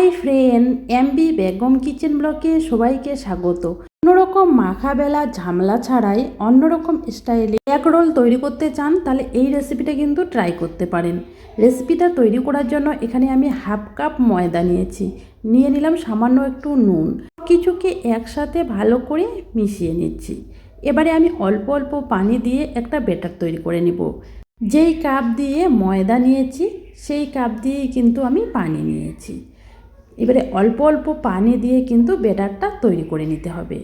Hi friend MB Begum kitchen ব্লকে সবাইকে স্বাগত। কোনোরকম মাখা বেলা ঝামেলা ছাড়াই অন্যরকম স্টাইলে এক রোল তৈরি করতে চান, তাহলে এই রেসিপিটা কিন্তু ট্রাই করতে পারেন। রেসিপিটা তৈরি করার জন্য এখানে আমি হাফ কাপ ময়দা নিয়েছি। নিয়ে নিলাম সামান্য একটু নুন। কিছুকে একসাথে ভালো করে মিশিয়ে নিচ্ছি। এবারে আমি অল্প অল্প পানি দিয়ে একটা বেটার তৈরি করে নিব। যেই কাপ দিয়ে ময়দা নিয়েছি, সেই কাপ দিয়েই কিন্তু আমি পানি নিয়েছি। এবারে অল্প অল্প পানি দিয়ে কিন্তু ব্যাটারটা তৈরি করে নিতে হবে।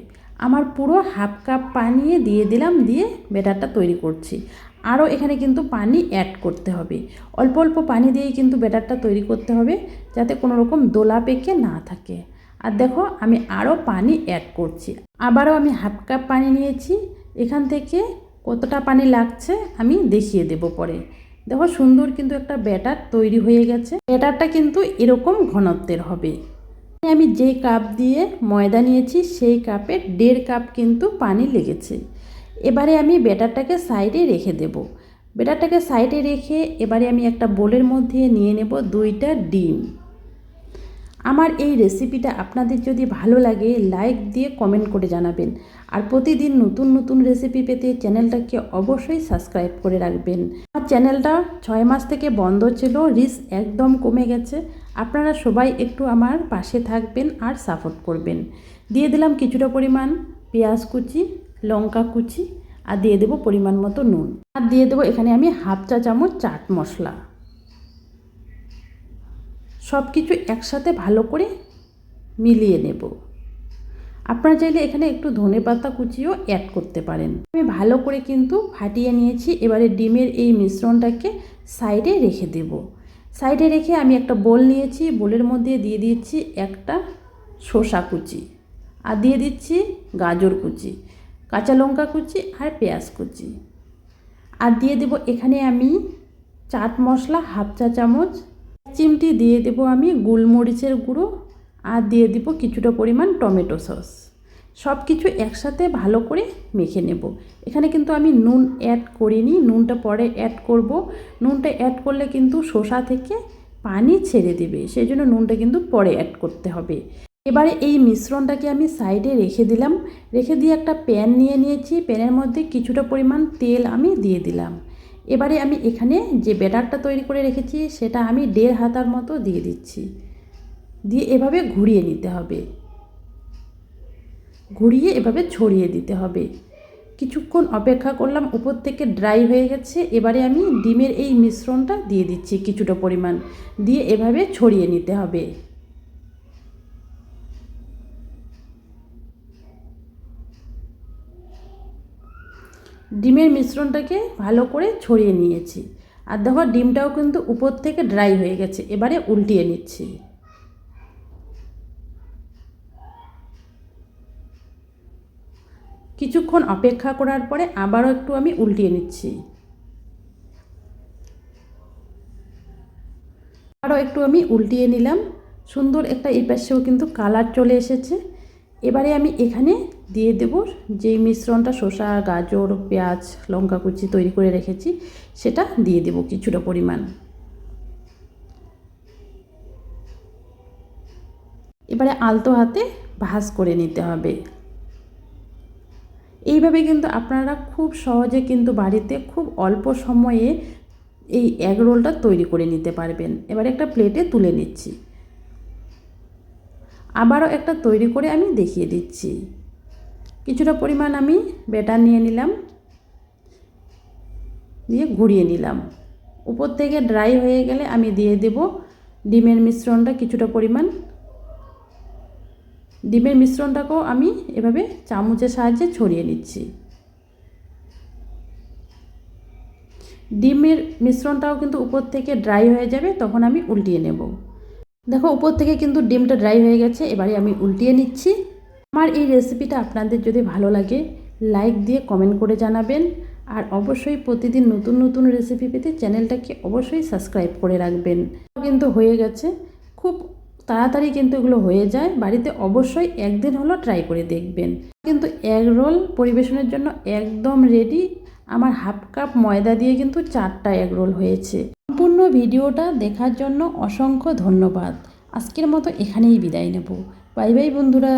আমার পুরো হাফ কাপ পানি দিয়ে দিলাম, দিয়ে ব্যাটারটা তৈরি করছি। আরও এখানে কিন্তু পানি অ্যাড করতে হবে। অল্প অল্প পানি দিয়েই কিন্তু ব্যাটারটা তৈরি করতে হবে, যাতে কোনো রকম দোলা পেকে না থাকে। আর দেখো, আমি আরও পানি অ্যাড করছি। আবারও আমি হাফ কাপ পানি নিয়েছি। এখান থেকে কতটা পানি লাগছে আমি দেখিয়ে দেব পরে। দেখো, সুন্দর কিন্তু একটা ব্যাটার তৈরি হয়ে গেছে। ব্যাটারটা কিন্তু এরকম ঘনত্বের হবে। আমি যে কাপ দিয়ে ময়দা নিয়েছি, সেই কাপে দেড় কাপ কিন্তু পানি লেগেছে। এবারে আমি ব্যাটারটাকে সাইডে রেখে দেব। ব্যাটারটাকে সাইডে রেখে এবারে আমি একটা বোলের মধ্যে নিয়ে নেব দুইটা ডিম। আমার এই রেসিপিটা আপনাদের যদি ভালো লাগে লাইক দিয়ে কমেন্ট করে জানাবেন। আর প্রতিদিন নতুন নতুন রেসিপি পেতে চ্যানেলটাকে অবশ্যই সাবস্ক্রাইব করে রাখবেন। আমার চ্যানেলটা ছয় মাস থেকে বন্ধ ছিল রিস একদম কমে গেছে। আপনারা সবাই একটু আমার পাশে থাকবেন আর সাপোর্ট করবেন। দিয়ে দিলাম কিছুটা পরিমাণ পেঁয়াজ কুচি, লঙ্কা কুচি, আর দিয়ে দেবো পরিমাণ মতো নুন। আর দিয়ে দেবো এখানে আমি হাফ চা চামচ চাট মশলা। সব কিছু একসাথে ভালো করে মিলিয়ে নেব। আপনারা চাইলে এখানে একটু ধনে পাতা কুচিও অ্যাড করতে পারেন। আমি ভালো করে কিন্তু ফাটিয়ে নিয়েছি, এবারে ডিমের এই মিশ্রণটাকে সাইডে রেখে দেব। সাইডে রেখে আমি একটা বোল নিয়েছি, বোলের মধ্যে দিয়ে দিচ্ছি একটা শসা কুচি আর দিয়ে দিচ্ছি গাজর কুচি, কাঁচা লঙ্কা কুচি আর পেঁয়াজ কুচি। আর দিয়ে দেব এখানে আমি চাট মশলা হাফ চা চামচ চিমটি দিয়ে দেব আমি গোলমরিচের গুঁড়ো আর দিয়ে দিব কিছুটা পরিমাণ টমেটো সস। সব কিছু একসাথে ভালো করে মেখে নেব। এখানে কিন্তু আমি নুন অ্যাড করিনি, নুনটা পরে অ্যাড করব। নুনটা অ্যাড করলে কিন্তু শসা থেকে পানি ছেড়ে দেবে সেই জন্য নুনটা কিন্তু পরে অ্যাড করতে হবে। এবারে এই মিশ্রণটাকে আমি সাইডে রেখে দিলাম। রেখে দিয়ে একটা প্যান নিয়ে নিয়েছি, প্যানের মধ্যে কিছুটা পরিমাণ তেল আমি দিয়ে দিলাম। এবারে আমি এখানে যে ব্যাটারটা তৈরি করে রেখেছি, সেটা আমি দেড় হাতার মতো দিয়ে দিচ্ছি। দিয়ে এভাবে ঘুরিয়ে নিতে হবে। ঘুরিয়ে এভাবে ছড়িয়ে দিতে হবে। কিছুক্ষণ অপেক্ষা করলাম, উপর থেকে ড্রাই হয়ে গেছে। এবারে আমি ডিমের এই মিশ্রণটা দিয়ে দিচ্ছি কিছুটা পরিমাণ। দিয়ে এভাবে ছড়িয়ে নিতে হবে। ডিমের মিশ্রণটাকে ভালো করে ছড়িয়ে নিয়েছি। আর দেখো, ডিমটাও কিন্তু উপর থেকে ড্রাই হয়ে গেছে। এবারে উল্টিয়ে নিচ্ছি। কিছুক্ষণ অপেক্ষা করার পরে আবারও একটু আমি উল্টিয়ে নিচ্ছি। আরও একটু আমি উল্টিয়ে নিলাম। সুন্দর একটা এই পাশেও কিন্তু কালার চলে এসেছে। এবারে আমি এখানে দিয়ে দেব। যেই মিশ্রণটা শসা, গাজর, পেঁয়াজ, লঙ্কা কুচি তৈরি করে রেখেছি, সেটা দিয়ে দেব কিছুটা পরিমাণ। এবারে আলতো হাতে ভাজ করে নিতে হবে। এইভাবে কিন্তু আপনারা খুব সহজে কিন্তু বাড়িতে খুব অল্প সময়ে এই এগ রোলটা তৈরি করে নিতে পারবেন। এবার একটা প্লেটে তুলে নিচ্ছি। আবারও একটা তৈরি করে আমি দেখিয়ে দিচ্ছি। কিছুটা পরিমাণ আমি বেটার নিয়ে নিলাম, দিয়ে ঘুরিয়ে নিলাম। উপর থেকে ড্রাই হয়ে গেলে আমি দিয়ে দেব ডিমের মিশ্রণটা কিছুটা পরিমাণ। ডিমের মিশ্রণটাকেও আমি এভাবে চামচের সাহায্যে ছড়িয়ে নিচ্ছি। ডিমের মিশ্রণটাও কিন্তু উপর থেকে ড্রাই হয়ে যাবে, তখন আমি উল্টিয়ে নেব। দেখো, উপর থেকে কিন্তু ডিমটা ড্রাই হয়ে গেছে, এবারে আমি উল্টিয়ে নিচ্ছি। আমার এই রেসিপিটা আপনাদের যদি ভালো লাগে লাইক দিয়ে কমেন্ট করে জানাবেন। আর অবশ্যই প্রতিদিন নতুন নতুন রেসিপি পেতে চ্যানেলটাকে অবশ্যই সাবস্ক্রাইব করে রাখবেন। কিন্তু হয়ে গেছে। খুব তাড়াতাড়ি কিন্তু এগুলো হয়ে যায়। বাড়িতে অবশ্যই একদিন হলো ট্রাই করে দেখবেন। কিন্তু এগ রোল পরিবেশনের জন্য একদম রেডি আমার হাফ কাপ ময়দা দিয়ে কিন্তু চারটা এগ রোল হয়েছে। সম্পূর্ণ ভিডিওটা দেখার জন্য অসংখ্য ধন্যবাদ। আজকের মতো এখানেই বিদায় নেব। বাই বাই বন্ধুরা।